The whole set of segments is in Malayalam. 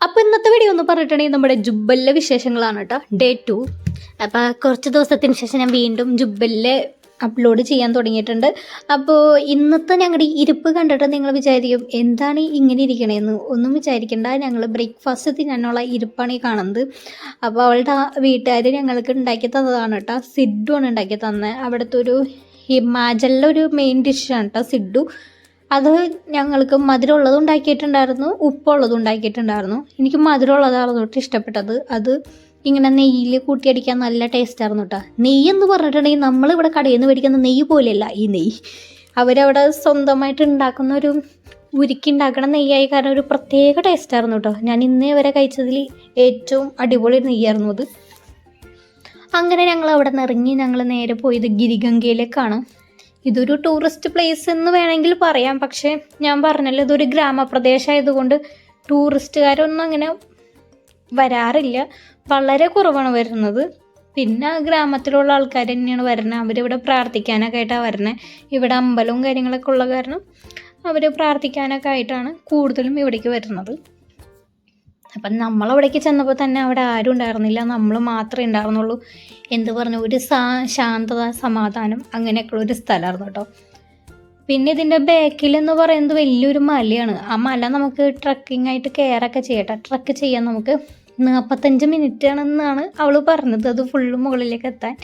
അപ്പോൾ ഇന്നത്തെ വീഡിയോ ഒന്ന് പറഞ്ഞിട്ടുണ്ടെങ്കിൽ നമ്മുടെ ജുബലിലെ വിശേഷങ്ങളാണ് കേട്ടോ ഡേ ടു അപ്പോൾ കുറച്ച് ദിവസത്തിന് ശേഷം ഞാൻ വീണ്ടും ജുബലിലെ അപ്ലോഡ് ചെയ്യാൻ തുടങ്ങിയിട്ടുണ്ട്. അപ്പോൾ ഇന്നത്തെ ഞങ്ങളുടെ ഇരിപ്പ് കണ്ടിട്ട് നിങ്ങൾ വിചാരിക്കും എന്താണ് ഇങ്ങനെ ഇരിക്കണേന്ന്? ഒന്നും വിചാരിക്കേണ്ട. ഞങ്ങൾ ബ്രേക്ക്ഫാസ്റ്റ് തിന്നാനുള്ള ഇരിപ്പാണ് ഈ കാണുന്നത്. അപ്പോൾ അവളുടെ വീട്ടുകാർ ഞങ്ങൾക്ക് ഉണ്ടാക്കി തന്നതാണ് കേട്ടോ സിഡു ആണ് ഉണ്ടാക്കി തന്നത് അവിടുത്തെ ഒരു ഹിമാചലിലെ ഒരു മെയിൻ ഡിഷാണ് കേട്ടോ സിഡു അത് ഞങ്ങൾക്ക് മധുരമുള്ളതും ഉണ്ടാക്കിയിട്ടുണ്ടായിരുന്നു ഉപ്പുള്ളതും ഉണ്ടാക്കിയിട്ടുണ്ടായിരുന്നു. എനിക്ക് മധുരമുള്ളതാണ് തൊട്ട് ഇഷ്ടപ്പെട്ടത്. അത് ഇങ്ങനെ നെയ്യിൽ കൂട്ടിയടിക്കാൻ നല്ല ടേസ്റ്റായിരുന്നു കേട്ടോ നെയ്യ് എന്ന് പറഞ്ഞിട്ടുണ്ടെങ്കിൽ നമ്മളിവിടെ കടയിൽ നിന്ന് മേടിക്കുന്ന നെയ്യ് പോലെയല്ല ഈ നെയ്യ്. അവരവിടെ സ്വന്തമായിട്ട് ഉണ്ടാക്കുന്ന ഒരു ഉരുക്കി ഉണ്ടാക്കണ നെയ്യായി കാരണം ഒരു പ്രത്യേക ടേസ്റ്റ് ആയിരുന്നു കേട്ടോ ഞാൻ ഇന്നേ വരെ കഴിച്ചതിൽ ഏറ്റവും അടിപൊളി നെയ്യായിരുന്നു അത്. അങ്ങനെ ഞങ്ങൾ അവിടെ നിന്ന് ഇറങ്ങി ഞങ്ങൾ നേരെ പോയത് ഗിരിഗംഗയിലേക്കാണ്. ഇതൊരു ടൂറിസ്റ്റ് പ്ലേസ് എന്ന് വേണമെങ്കിൽ പറയാം. പക്ഷേ ഞാൻ പറഞ്ഞല്ലോ ഇതൊരു ഗ്രാമപ്രദേശമായതുകൊണ്ട് ടൂറിസ്റ്റുകാരൊന്നും അങ്ങനെ വരാറില്ല. വളരെ കുറവാണ് വരുന്നത്. പിന്നെ ഗ്രാമത്തിലുള്ള ആൾക്കാർ തന്നെയാണ് വരുന്നത് അവരിവിടെ പ്രാർത്ഥിക്കാനൊക്കെ ആയിട്ടാണ് വരുന്നത് ഇവിടെ അമ്പലവും കാര്യങ്ങളൊക്കെ ഉള്ള കാരണം അവർ പ്രാർത്ഥിക്കാനൊക്കെ ആയിട്ടാണ് കൂടുതലും ഇവിടേക്ക് വരുന്നത്. അപ്പം നമ്മളവിടേക്ക് ചെന്നപ്പോൾ തന്നെ അവിടെ ആരും ഉണ്ടായിരുന്നില്ല. നമ്മൾ മാത്രമേ ഉണ്ടായിരുന്നുള്ളൂ. എന്ത് പറഞ്ഞു? ഒരു സാ ശാന്തത സമാധാനം അങ്ങനെയൊക്കെയുള്ള ഒരു സ്ഥലമായിരുന്നു കേട്ടോ. പിന്നെ ഇതിന്റെ ബാക്കിൽ എന്ന് പറയുന്നത് വലിയൊരു മലയാണ്. ആ മല നമുക്ക് ട്രക്കിംഗ് ആയിട്ട് കയറൊക്കെ ചെയ്യട്ടെ ട്രക്ക് ചെയ്യാൻ നമുക്ക് നാൽപ്പത്തഞ്ച് മിനിറ്റ് ആണെന്നാണ് അവൾ പറഞ്ഞത്. അത് ഫുള്ള് മുകളിലേക്ക് എത്താൻ.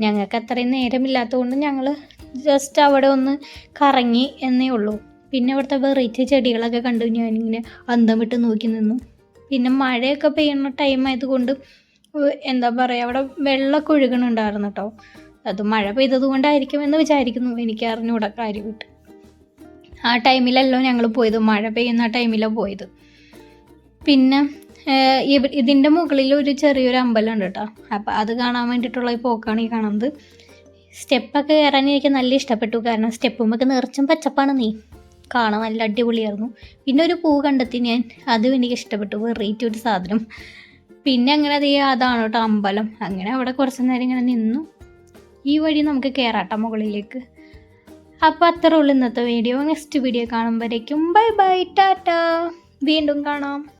ഞങ്ങൾക്ക് അത്രയും നേരമില്ലാത്തതുകൊണ്ട് ഞങ്ങൾ ജസ്റ്റ് അവിടെ ഒന്ന് കറങ്ങി എന്നേ ഉള്ളൂ. പിന്നെ അവിടുത്തെ വെറൈറ്റി ചെടികളൊക്കെ കണ്ടു. ഞാനിങ്ങനെ അന്തം വിട്ട് നോക്കി നിന്നു. പിന്നെ മഴയൊക്കെ പെയ്യുന്ന ടൈം ആയതുകൊണ്ട് എന്താ പറയുക അവിടെ വെള്ളമൊക്കെ ഒഴുകണുണ്ടായിരുന്നു കേട്ടോ അത് മഴ പെയ്തത് കൊണ്ടായിരിക്കും എന്ന് വിചാരിക്കുന്നു. എനിക്ക് അറിഞ്ഞൂടെ കാര്യമായിട്ട്. ആ ടൈമിലല്ലോ ഞങ്ങൾ പോയത്. മഴ പെയ്യുന്ന ടൈമിലാണ് പോയത്. പിന്നെ ഇതിന്റെ മുകളിൽ ഒരു ചെറിയൊരു അമ്പലം ഉണ്ട് കേട്ടോ അപ്പം അത് കാണാൻ വേണ്ടിയിട്ടുള്ള ഈ പോക്കാണ് ഈ കാണുന്നത്. സ്റ്റെപ്പൊക്കെ കയറാൻ എനിക്ക് നല്ല ഇഷ്ടപ്പെട്ടു. കാരണം സ്റ്റെപ്പുമൊക്കെ നിറച്ചും പച്ചപ്പാണ് നീ. കാണാൻ നല്ല അടിപൊളിയായിരുന്നു. പിന്നെ ഒരു പൂ കണ്ടെത്തി ഞാൻ. അതും എനിക്ക് ഇഷ്ടപ്പെട്ടു. വെറൈറ്റി ഒരു സാധനം. പിന്നെ അങ്ങനെ അത് അതാണ് കേട്ടോ അമ്പലം. അങ്ങനെ അവിടെ കുറച്ച് നേരം ഇങ്ങനെ നിന്നു. ഈ വഴി നമുക്ക് കയറാട്ടോ മുകളിലേക്ക്. അപ്പോൾ അത്രേ ഉള്ളൂ ഇന്നത്തെ വീഡിയോ. നെക്സ്റ്റ് വീഡിയോ കാണുമ്പോഴേക്കും ബൈ ബൈ. ടാറ്റ. വീണ്ടും കാണാം.